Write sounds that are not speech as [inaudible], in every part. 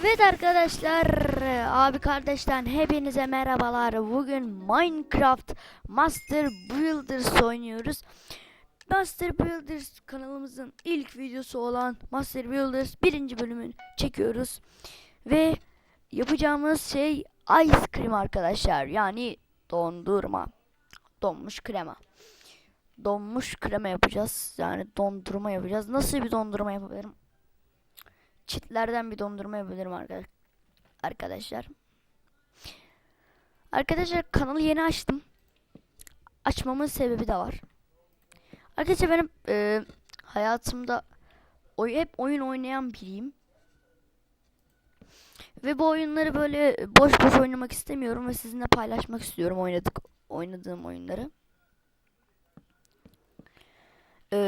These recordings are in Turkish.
Evet arkadaşlar, abi kardeşten hepinize merhabalar. Bugün Minecraft Master Builders oynuyoruz. Master Builders kanalımızın ilk videosu olan Master Builders birinci bölümünü çekiyoruz. Ve yapacağımız şey ice cream arkadaşlar. Yani dondurma. Donmuş krema. Donmuş krema yapacağız. Yani dondurma yapacağız. Nasıl bir dondurma yapabilirim? Çitlerden bir dondurma yapabilirim arka- arkadaşlar. Arkadaşlar kanalı yeni açtım. Açmamın sebebi de var. Arkadaşlar benim e, hayatımda oy hep oyun oynayan biriyim. Ve bu oyunları böyle boş boş oynamak istemiyorum ve sizinle paylaşmak istiyorum oynadık oynadığım oyunları. E,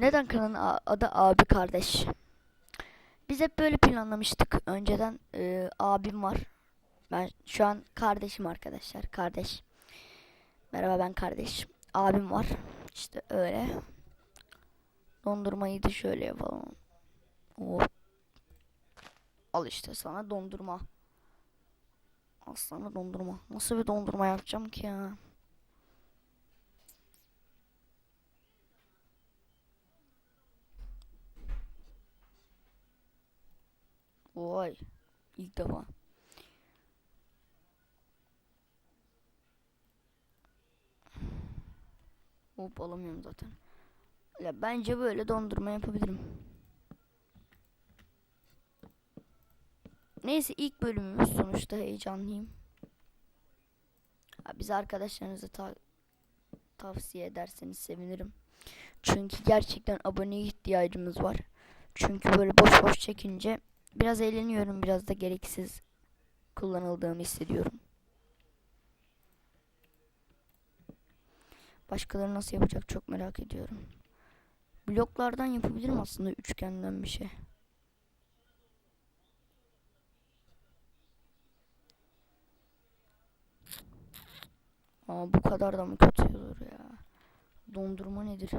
neden kanalın adı abi kardeş? Biz hep böyle planlamıştık. Önceden e, abim var. Ben şu an kardeşim arkadaşlar. Kardeş. Merhaba ben kardeş. Abim var. İşte öyle. Dondurmayı da şöyle yapalım. Hop. Al işte sana dondurma. Al dondurma. Nasıl bir dondurma yapacağım ki ya? Vay. İlk defa. Hop alamıyorum zaten. Ya bence böyle dondurma yapabilirim. Neyse ilk bölümümüz sonuçta heyecanlıyım. Ha, bize arkadaşlarınızı ta- tavsiye ederseniz sevinirim. Çünkü gerçekten aboneye ihtiyacımız var. Çünkü böyle boş boş çekince biraz eğleniyorum, biraz da gereksiz kullanıldığımı hissediyorum. Başkaları nasıl yapacak çok merak ediyorum. Bloklardan yapabilirim aslında üçgenden bir şey. Ama bu kadar da mı kötü olur ya? Dondurma nedir?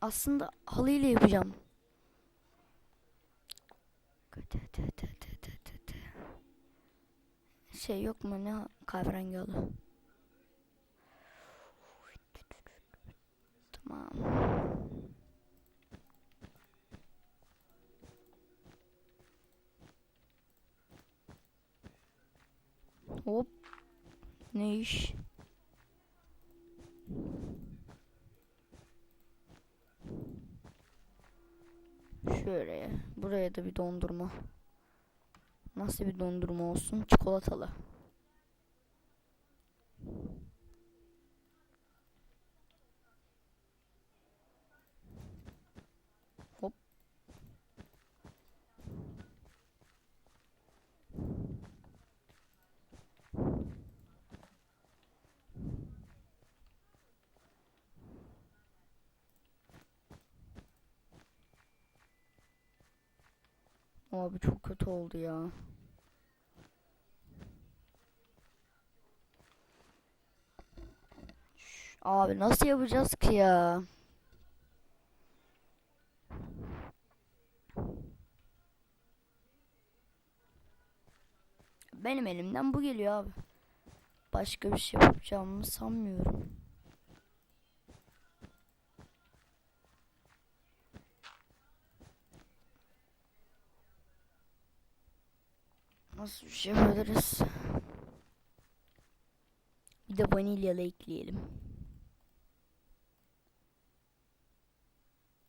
Aslında halıyla yapacağım. Şey yok mu ne kahverengi halı? Tamam. Hop. Ne iş? Şöyle. Buraya da bir dondurma. Nasıl bir dondurma olsun? Çikolatalı. Hop. Abi çok kötü oldu ya. Abi nasıl yapacağız ki ya? Benim elimden bu geliyor abi. Başka bir şey yapacağımı sanmıyorum. Nasıl bir şey yapabiliriz? Bir de vanilyalı ekleyelim.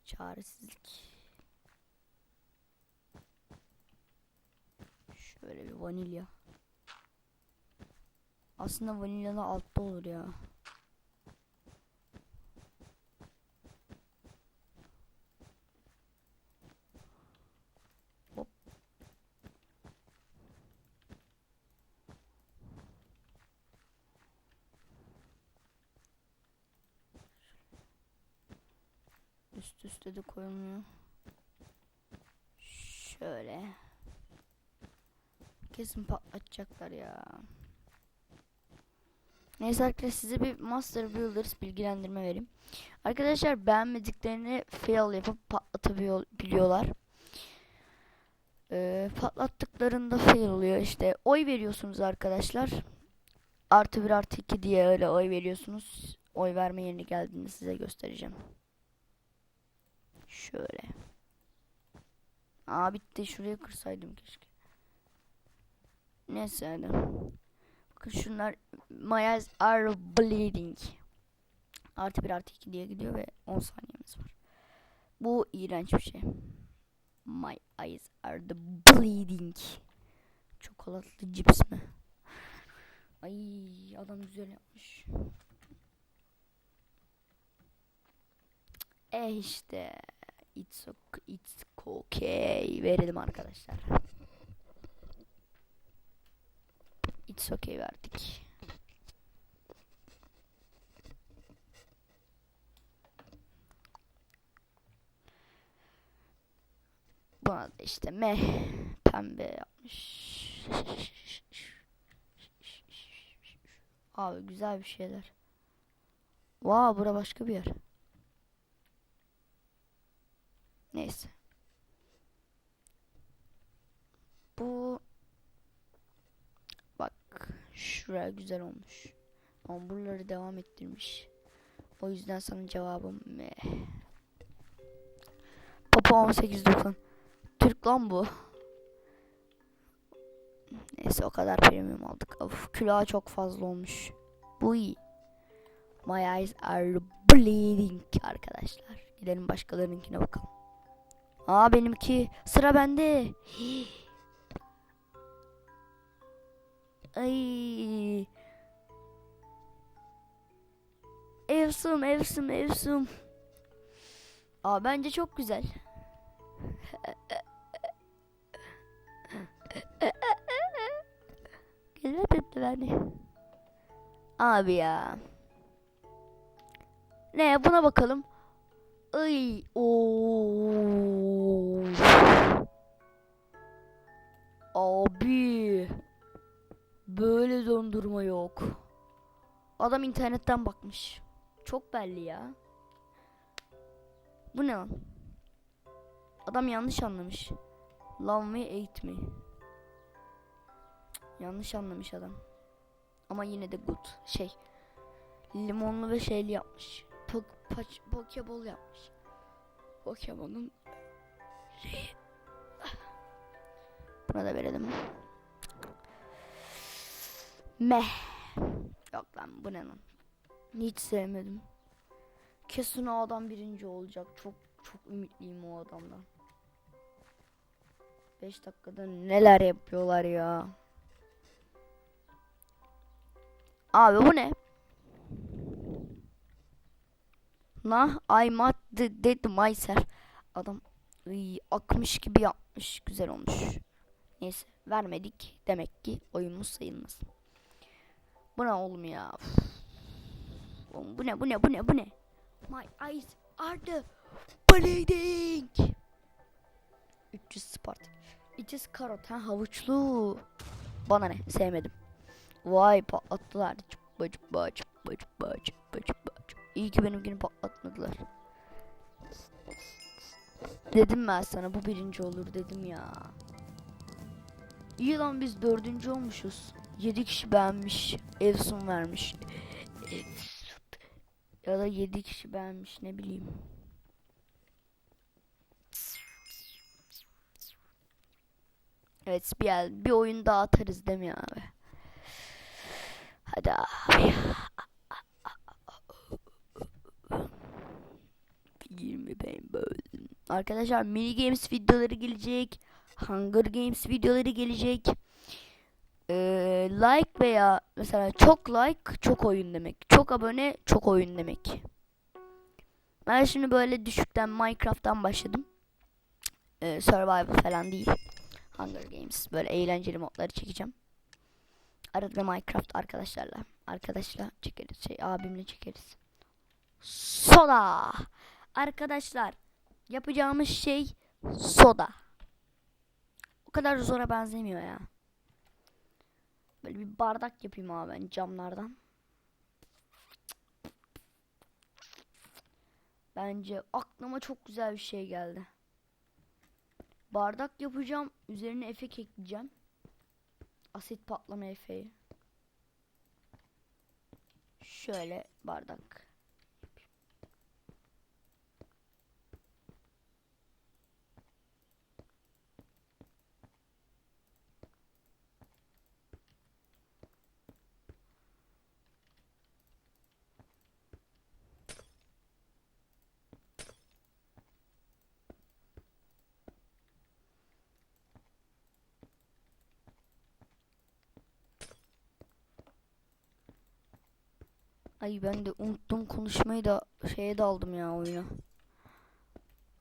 Çaresizlik. Şöyle bir vanilya. Aslında vanilyalı altta olur ya. Hop. Üst üste de koyulmuyor. Şöyle. Kesin patlatacaklar ya. Neyse arkadaşlar size bir Master Builders bilgilendirme vereyim. Arkadaşlar beğenmediklerini fail yapıp patlat patlatabiliyorlar. Ee, patlattıklarında fail oluyor işte. Oy veriyorsunuz arkadaşlar. Artı bir artı iki diye öyle oy veriyorsunuz. Oy verme yerine geldiğinde size göstereceğim. Şöyle. Aa bitti. Şuraya kırsaydım keşke. Neyse hadi. Bakın şunlar My eyes are bleeding. Artı bir artı iki diye gidiyor ve 10 saniyemiz var. Bu iğrenç bir şey. My eyes are the bleeding. Çikolatlı cips mi? Ay adam güzel yapmış. E işte it's okay, it's okay verelim arkadaşlar. It's okay verdik. Buna da işte meh pembe yapmış. Abi güzel bir şeyler. Vaa bura başka bir yer. Neyse. Bu bak şuraya güzel olmuş. Ama buraları devam ettirmiş. O yüzden sana cevabım meh. Papa 1890. Türk lan bu. Neyse o kadar premium aldık. Of külahı çok fazla olmuş. Bu iyi. My eyes are bleeding arkadaşlar. Gidelim başkalarınınkine bakalım. Aa benimki sıra bende. [gasps] Ay. Evsum, evsum, evsum. Aa bence çok güzel. [laughs] Güzel etti beni. Abi ya. Ne buna bakalım. Ay ooo. Abi. Böyle dondurma yok. Adam internetten bakmış. Çok belli ya. Bu ne lan? Adam yanlış anlamış. Love me, hate me. Yanlış anlamış adam. Ama yine de good. Şey. Limonlu ve şeyli yapmış. Pok, paç, pokeball yapmış. Pokemon'un şeyi. Buna da verelim. Meh. Yok lan bu ne lan? Hiç sevmedim. Kesin o adam birinci olacak. Çok çok ümitliyim o adamdan. 5 dakikada neler yapıyorlar ya. Abi bu ne? Nah I mat dead myself. Adam ıy, akmış gibi yapmış. Güzel olmuş. Neyse vermedik. Demek ki oyunumuz sayılmaz. Bu ne oğlum ya? Oğlum bu ne bu ne bu ne bu ne? My eyes are the bleeding. 300 Spart. It is karot ha havuçlu. Bana ne sevmedim. Vay patlattılar. Çıppa çıppa çıppa çıppa çıppa çıppa. İyi ki benimkini patlatmadılar. Dedim ben sana bu birinci olur dedim ya. İyi lan biz dördüncü olmuşuz. Yedi kişi beğenmiş. Evsun vermiş. Ya da yedi kişi beğenmiş ne bileyim. Evet bir, el, bir oyun daha atarız değil mi abi? Hadi abi ya. 20 ben böldüm. Arkadaşlar mini games videoları gelecek. Hunger Games videoları gelecek. Ee, like veya mesela çok like çok oyun demek. Çok abone çok oyun demek. Ben şimdi böyle düşükten Minecraft'tan başladım. Ee, survival falan değil. Hunger Games böyle eğlenceli modları çekeceğim. Arada Minecraft arkadaşlarla. Arkadaşla çekeriz. Şey abimle çekeriz. Soda. Arkadaşlar yapacağımız şey soda. Kadar zora benzemiyor ya. Böyle bir bardak yapayım abi ben camlardan. Bence aklıma çok güzel bir şey geldi. Bardak yapacağım. Üzerine efekt ekleyeceğim. Asit patlama efeği. Şöyle bardak. Ay ben de unuttum konuşmayı da şeye daldım ya oyuna.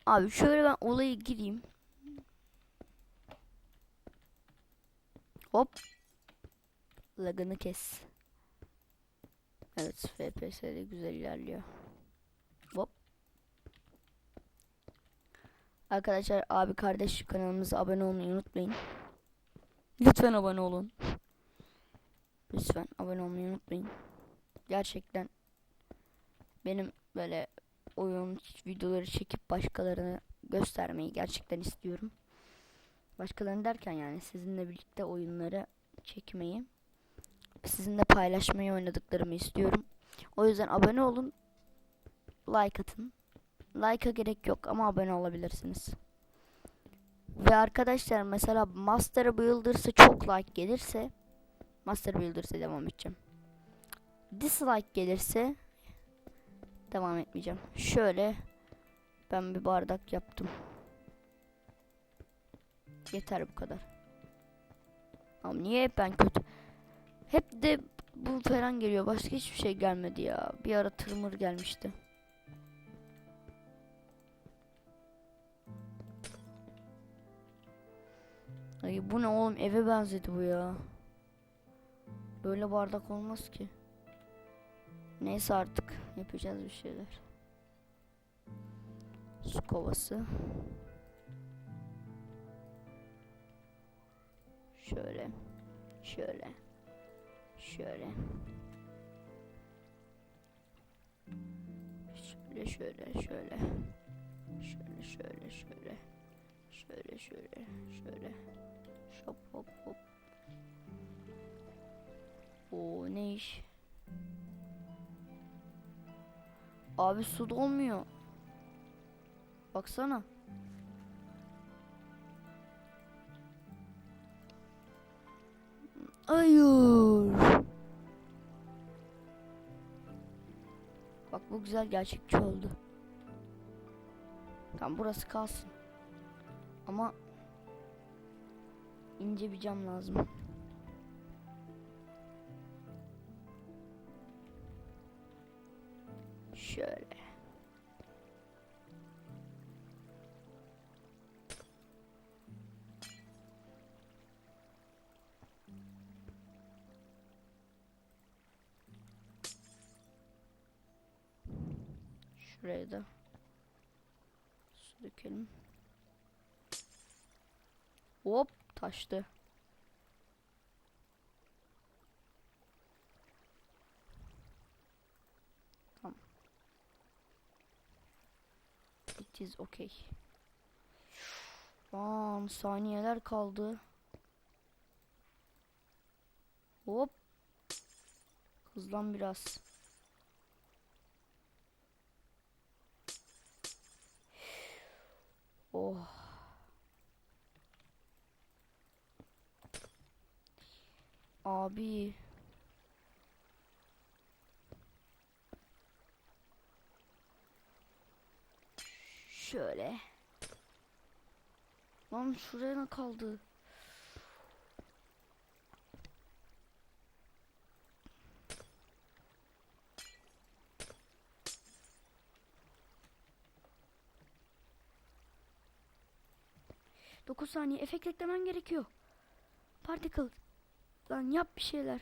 Abi şöyle ben olayı gireyim. Hop. Lagını kes. Evet FPS de güzel ilerliyor. Hop. Arkadaşlar abi kardeş kanalımıza abone olmayı unutmayın. Lütfen abone olun. Lütfen abone olmayı unutmayın gerçekten benim böyle oyun videoları çekip başkalarına göstermeyi gerçekten istiyorum. Başkalarını derken yani sizinle birlikte oyunları çekmeyi, sizinle paylaşmayı oynadıklarımı istiyorum. O yüzden abone olun, like atın. Like'a gerek yok ama abone olabilirsiniz. Ve arkadaşlar mesela Master Builders'a çok like gelirse Master Builders'a devam edeceğim dislike gelirse devam etmeyeceğim. Şöyle ben bir bardak yaptım. Yeter bu kadar. Ama niye hep ben kötü? Hep de bu falan geliyor. Başka hiçbir şey gelmedi ya. Bir ara tırmır gelmişti. Ay bu ne oğlum eve benzedi bu ya. Böyle bardak olmaz ki. Neyse artık yapacağız bir şeyler. Su kovası. Şöyle. Şöyle. Şöyle. Şöyle şöyle şöyle. Şöyle şöyle şöyle. Şöyle şöyle şöyle. Şop hop hop. O ne iş? Abi su dolmuyor. Baksana. Hayır. Bak bu güzel gerçekçi oldu. Tamam burası kalsın. Ama ince bir cam lazım. Şuraya da su dökelim. Hop taştı. It is okay. Lan saniyeler kaldı. Hop. Hızlan biraz. Oh. Abi. Şöyle. Lan şuraya ne kaldı? Dokuz saniye efekt eklemen gerekiyor. Particle. Lan yap bir şeyler.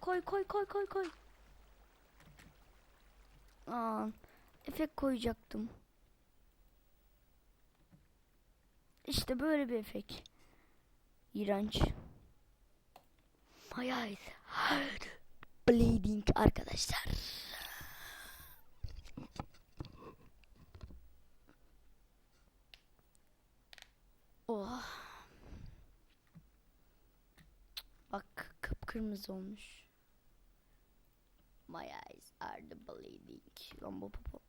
Koy koy koy koy koy. Aa, efekt koyacaktım. İşte böyle bir efekt. İğrenç. My eyes hard bleeding arkadaşlar. Oh. Bak kıpkırmızı olmuş. My eyes are the bleeding. Lan bu bu.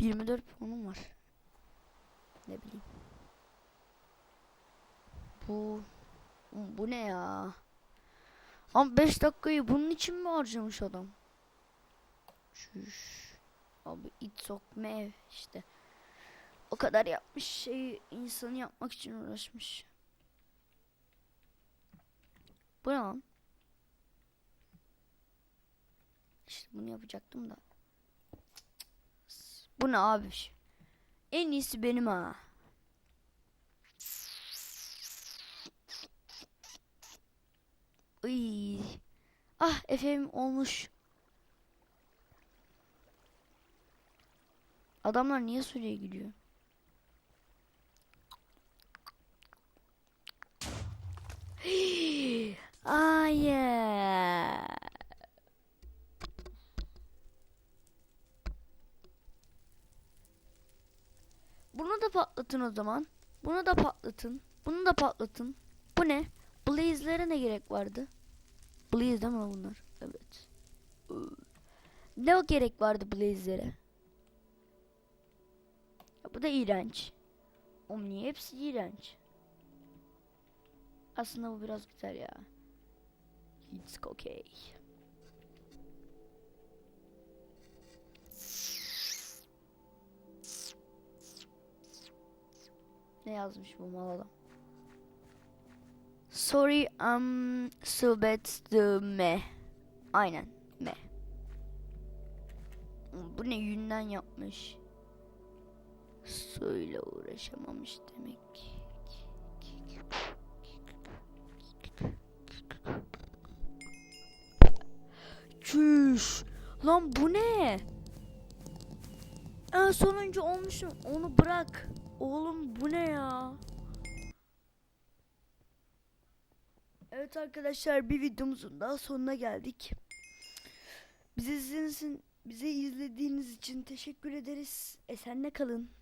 Yirmi dört. Puanım var. Ne bileyim. Bu bu ne ya? Ama 5 dakikayı bunun için mi harcamış adam? Çüş. Abi it sokma ev işte. O kadar yapmış şeyi insanı yapmak için uğraşmış. Bu ne lan? İşte bunu yapacaktım da. Bu ne abi? En iyisi benim ha. Iy. Ah efendim olmuş. Adamlar niye Suriye'ye gidiyor? [gasps] Hayır. Bunu da patlatın o zaman. Bunu da patlatın. Bunu da patlatın. Bu ne? Blaze'lere ne gerek vardı? Blaze değil mi bunlar? Evet. Ne o gerek vardı Blaze'lere? Bu da iğrenç. Oğlum niye hepsi iğrenç? Aslında bu biraz güzel ya. It's okay. Ne yazmış bu mal adam? Sorry, um, so bad the me. Aynen, me. Bu ne yünden yapmış? Suyla uğraşamamış demek. Çüş. Lan bu ne? En sonuncu olmuşum. Onu bırak. Oğlum bu ne ya? Evet arkadaşlar bir videomuzun daha sonuna geldik. Bizi izlediğiniz bizi izlediğiniz için teşekkür ederiz. Esenle kalın.